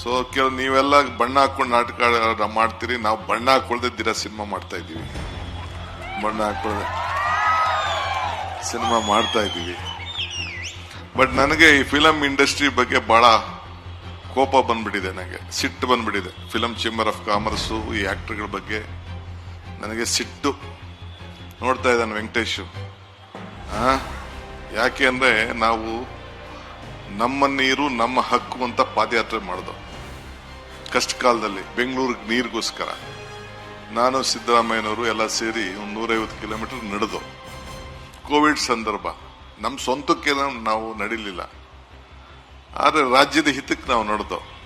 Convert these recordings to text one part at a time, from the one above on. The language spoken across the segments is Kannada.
ಸೊ ಕೆಲವು ನೀವೆಲ್ಲ ಬಣ್ಣ ಹಾಕೊಂಡು ನಾಟಕ ಮಾಡ್ತೀರಿ. ನಾವು ಬಣ್ಣ ಹಾಕೊಳ್ದೆ ದಿನ ಸಿನಿಮಾ ಮಾಡ್ತಾ ಇದ್ದೀವಿ. ಬಣ್ಣ ಹಾಕೊಳ್ಳದೆ ಸಿನಿಮಾ ಮಾಡ್ತಾ ಇದ್ದೀವಿ. ಬಟ್ ನನಗೆ ಈ ಫಿಲಂ ಇಂಡಸ್ಟ್ರಿ ಬಗ್ಗೆ ಬಹಳ ಕೋಪ ಬಂದ್ಬಿಟ್ಟಿದೆ ನನಗೆ. ಸಿಟ್ಟು ಬಂದ್ಬಿಟ್ಟಿದೆ. ಫಿಲಂ ಚೇಂಬರ್ ಆಫ್ ಕಾಮರ್ಸು ಈ ಆ್ಯಕ್ಟ್ರ್ಗಳ ಬಗ್ಗೆ ನನಗೆ ಸಿಟ್ಟು ನೋಡ್ತಾ ಇದ್ದಾನೆ ವೆಂಕಟೇಶ್? ಯಾಕೆ ಅಂದರೆ ನಾವು ನಮ್ಮ ನೀರು ನಮ್ಮ ಹಕ್ಕು ಅಂತ ಪಾದಯಾತ್ರೆ ಮಾಡ್ದು. ಕಷ್ಟ ಕಾಲದಲ್ಲಿ ಬೆಂಗಳೂರಿಗೆ ನೀರಿಗೋಸ್ಕರ. ನಾನು ಸಿದ್ದರಾಮಯ್ಯನವರು ಎಲ್ಲ ಸೇರಿ ಒಂದು ನೂರೈವತ್ತು ಕಿಲೋಮೀಟರ್ ನಡೆದು. ಕೋವಿಡ್ ಸಂದರ್ಭ ನಮ್ಮ ಸ್ವಂತಕ್ಕೆ ನಾವು ನಡಿಲಿಲ್ಲ. ಆದರೆ ರಾಜ್ಯದ ಹಿತಕ್ಕೆ ನಾವು ನಡೆದು.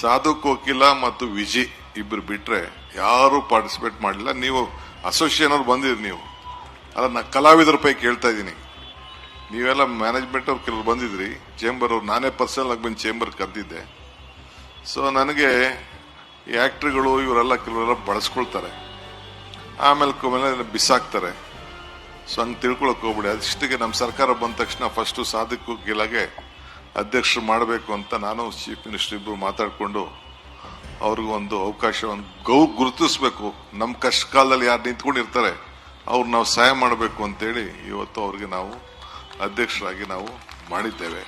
ಸಾಧು ಕೋಕಿಲ ಮತ್ತು ವಿಜಿ ಇಬ್ಬರು ಬಿಟ್ಟರೆ ಯಾರು ಪಾರ್ಟಿಸಿಪೇಟ್ ಮಾಡಲಿಲ್ಲ. ನೀವು ಅಸೋಸಿಯೇಷನ್ ಅವ್ರು ಬಂದಿರಿ ನೀವು. ಅಲ್ಲ, ನಾ ಕಲಾವಿದರ ಪೈಕಿ ಕೇಳ್ತಾ ಇದ್ದೀನಿ. ನೀವೆಲ್ಲ ಮ್ಯಾನೇಜ್ಮೆಂಟ್ ಅವ್ರು ಕೆಲವರು ಬಂದಿದ್ರಿ. ಚೇಂಬರ್ ಅವ್ರು, ನಾನೇ ಪರ್ಸನಲ್ ಆಗಿ ಬಂದು ಚೇಂಬರ್ ಕರೆದಿದ್ದೆ. ಸೊ ನನಗೆ ಈ ಆ್ಯಕ್ಟ್ರಿಗಳು ಇವರೆಲ್ಲ ಕೆಲವರೆಲ್ಲ ಬಳಸ್ಕೊಳ್ತಾರೆ. ಆಮೇಲೆ ಕೊನೆಗೆ ಬಿಸಾಕ್ತಾರೆ. ಸೊ ಹಂಗೆ ತಿಳ್ಕೊಳಕ್ಕೆ ಹೋಗ್ಬಿಡಿ. ಅದಿಷ್ಟಿಗೆ ನಮ್ಮ ಸರ್ಕಾರ ಬಂದ ತಕ್ಷಣ ಫಸ್ಟು ಸಾಧಕು ಗಿಲಾಗೆ ಅಧ್ಯಕ್ಷರು ಮಾಡಬೇಕು ಅಂತ ನಾನು ಚೀಫ್ ಮಿನಿಸ್ಟರ್ ಇಬ್ಬರು ಮಾತಾಡಿಕೊಂಡು ಅವ್ರಿಗೂ ಒಂದು ಅವಕಾಶವನ್ನು ಗೌ ಗುರುತಿಸ್ಬೇಕು. ನಮ್ಮ ಕಷ್ಟ ಕಾಲದಲ್ಲಿ ಯಾರು ನಿಂತ್ಕೊಂಡಿರ್ತಾರೆ, ಅವ್ರು ನಾವು ಸಹಾಯ ಮಾಡಬೇಕು ಅಂತೇಳಿ ಇವತ್ತು ಅವ್ರಿಗೆ ನಾವು ಅಧ್ಯಕ್ಷರಾಗಿ ನಾವು ಮಾಡಿದ್ದೇವೆ.